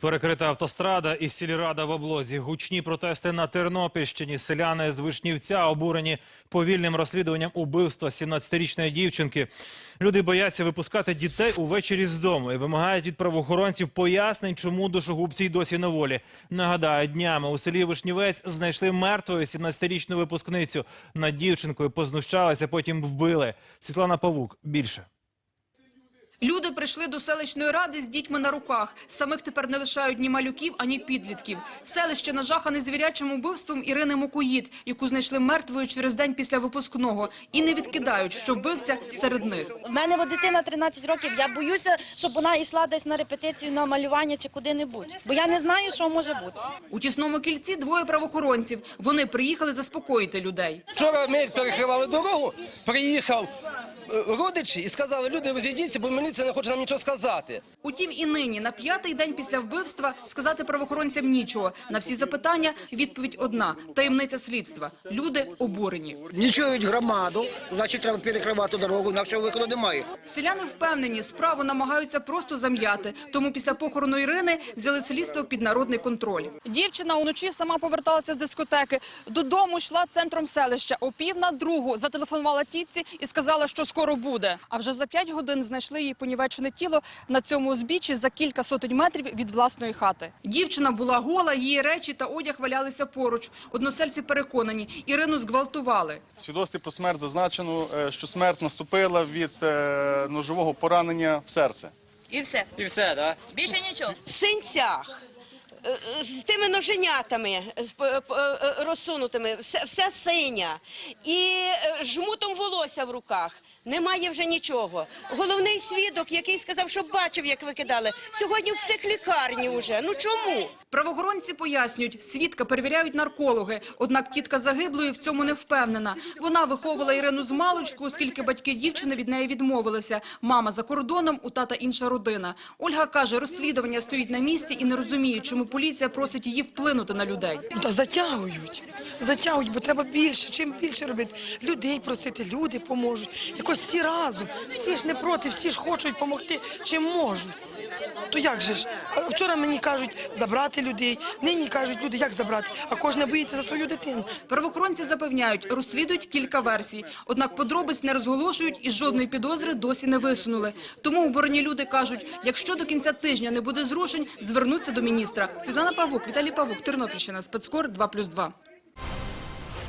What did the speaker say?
Перекрита автострада і сільрада в облозі. Гучні протести на Тернопільщині. Селяни з Вишнівця обурені повільним розслідуванням убивства 17-річної дівчинки. Люди бояться випускати дітей увечері з дому і вимагають від правоохоронців пояснень, чому душогубці й досі на волі. Нагадаю, днями у селі Вишнівець знайшли мертвою 17-річну випускницю. Над дівчинкою познущалися, потім вбили. Світлана Павук. Більше. Люди прийшли до селищної ради з дітьми на руках. Самих тепер не лишають ні малюків, ані підлітків. Селище нажахане звірячим убивством Ірини Мокоїд, яку знайшли мертвою через день після випускного. І не відкидають, що вбивця серед них. У мене от дитина 13 років. Я боюся, щоб вона йшла десь на репетицію на малювання чи куди-небудь. Бо я не знаю, що може бути. У тісному кільці двоє правоохоронців. Вони приїхали заспокоїти людей. Вчора ми перекривали дорогу, приїхав е, родичі і сказали, люди розійдіться, бо міліція не хоче нам нічого сказати. Утім, і нині, на п'ятий день після вбивства, сказати правоохоронцям нічого. На всі запитання відповідь одна – таємниця слідства. Люди обурені. Не чують громаду, значить треба перекривати дорогу, інакше виходу немає. Селяни впевнені, справу намагаються просто зам'яти. Тому після похорону Ірини взяли слідство під народний контроль. Дівчина уночі сама поверталася з дискотеки. Додому йшла центром селища. О пів на другу зателефонувала тітці і сказала, що скоро буде. А вже за п'ять годин знайшли її понівечене тіло на цьому узбіччі за кілька сотень метрів від власної хати. Дівчина була гола, її речі та одяг валялися поруч. Односельці переконані, Ірину зґвалтували. В свідоцтві про смерть зазначено, е, що смерть наступила від е, ножового поранення в серце. І все. І все, так? Більше нічого. в синцях, е, з тими ноженятами розсунутими, все, все синя, і жмутом волосся в руках. Немає вже нічого. Головний свідок, який сказав, що бачив, як викидали, сьогодні в психлікарні вже. Ну чому? Правоохоронці пояснюють, свідка перевіряють наркологи. Однак тітка загиблої в цьому не впевнена. Вона виховувала Ірину з маличку, оскільки батьки дівчини від неї відмовилися. Мама за кордоном, у тата інша родина. Ольга каже, розслідування стоїть на місці і не розуміє, чому поліція просить її вплинути на людей. Та затягують, затягують, бо треба більше. Чим більше робити, людей просити, люди поможуть. Якось всі разом, всі ж не проти, всі ж хочуть допомогти, чим можуть. То як же ж? Вчора мені кажуть забрати людей, нині кажуть люди, як забрати, а кожен боїться за свою дитину. Правоохоронці запевняють, розслідують кілька версій. Однак подробиць не розголошують і жодної підозри досі не висунули. Тому оборені люди кажуть, якщо до кінця тижня не буде зрушень, звернуться до міністра. Світлана Павук, Віталій Павук, Тернопільщина, спецкор 2+,2.